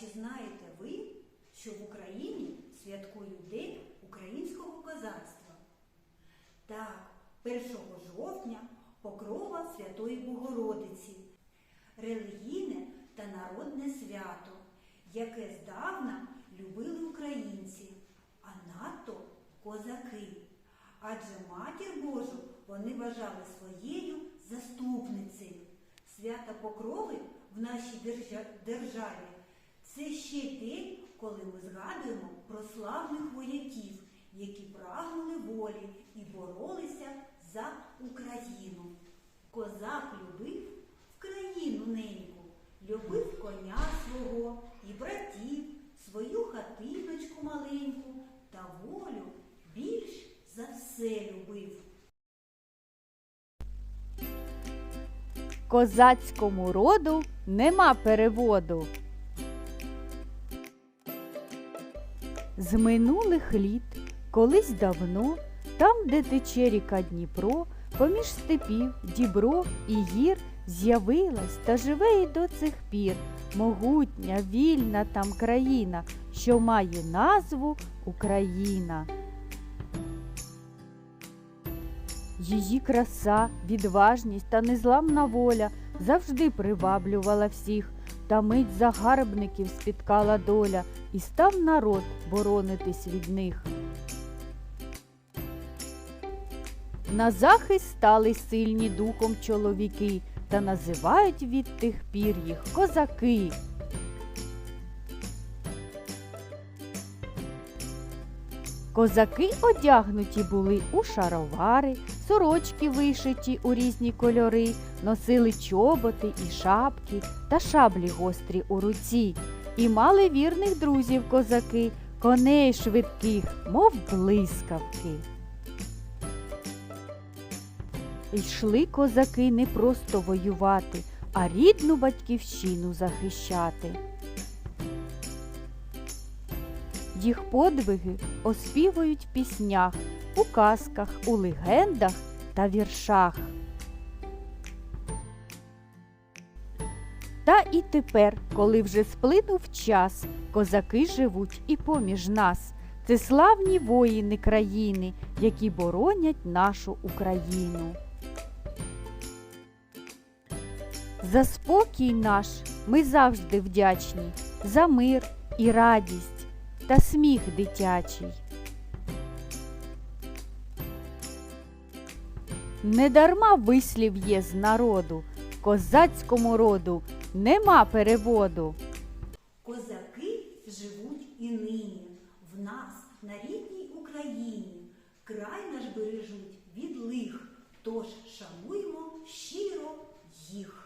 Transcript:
чи знаєте ви, що в Україні святкують День українського козацтва? Так, 1 жовтня покрова Святої Богородиці, релігійне та народне свято, яке здавна любили українці, а надто козаки. Адже матір Божу вони вважали своєю заступницею. Свята Покрови в нашій держа- державі це ще день, коли ми згадуємо про славних вояків, які прагнули волі і боролися за Україну. Козак любив країну неньку, любив коня свого і братів, свою хатиночку маленьку та волю більш за все любив. Козацькому роду нема переводу. З минулих літ, колись давно, там, де тече ріка Дніпро, поміж степів, дібров і гір, з'явилась та живе й до цих пір могутня, вільна там країна, що має назву Україна. Її краса, відважність та незламна воля завжди приваблювала всіх, та мить загарбників спіткала доля, і став народ боронитись від них. На захист стали сильні духом чоловіки, та називають від тих пір їх козаки. Козаки одягнуті були у шаровари, сорочки вишиті у різні кольори, носили чоботи і шапки та шаблі гострі у руці, і мали вірних друзів козаки, коней швидких, мов блискавки. Йшли козаки не просто воювати, а рідну батьківщину захищати. Їх подвиги оспівують в піснях, у казках, у легендах та віршах. Та і тепер, коли вже сплинув час, козаки живуть і поміж нас. Це славні воїни країни, які боронять нашу Україну. За спокій наш ми завжди вдячні, за мир і радість та сміх дитячий. Недарма вислів є з народу, козацькому роду нема переводу. Козаки живуть і нині в нас на рідній Україні. Край наш бережуть від лих, тож шануймо щиро їх.